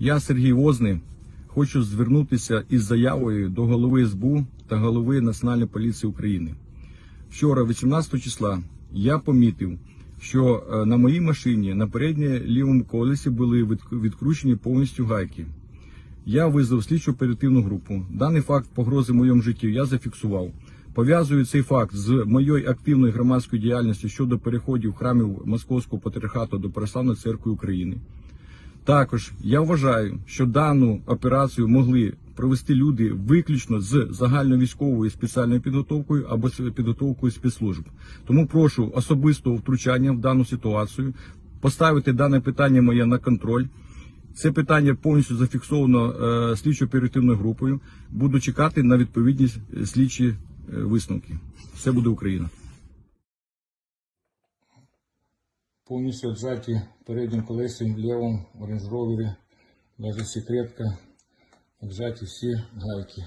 Я, Сергій Возний, хочу звернутися із заявою до голови СБУ та голови Національної поліції України. Вчора, 18 числа, я помітив, що е, на моїй машині на передньому лівому колесі були відкручені повністю гайки. Я визвав слідчу оперативну групу. Даний факт погрози моєму життю я зафіксував. Пов'язую цей факт з моєю активною громадською діяльністю щодо переходів храмів Московського патріархату до Православної церкви України. Також я вважаю, що дану операцію могли провести люди виключно з загальновійськовою спеціальною підготовкою або підготовкою спецслужб. Тому прошу особистого втручання в дану ситуацію, поставити дане питання моє на контроль. Це питання повністю зафіксовано е, слідчо-оперативною групою. Буду чекати на відповідні е, слідчі е, висновки. Все буде Україна. Повністю віджаті переднім колесом, Range Rover, навіть секретка, отжаті всі гайки.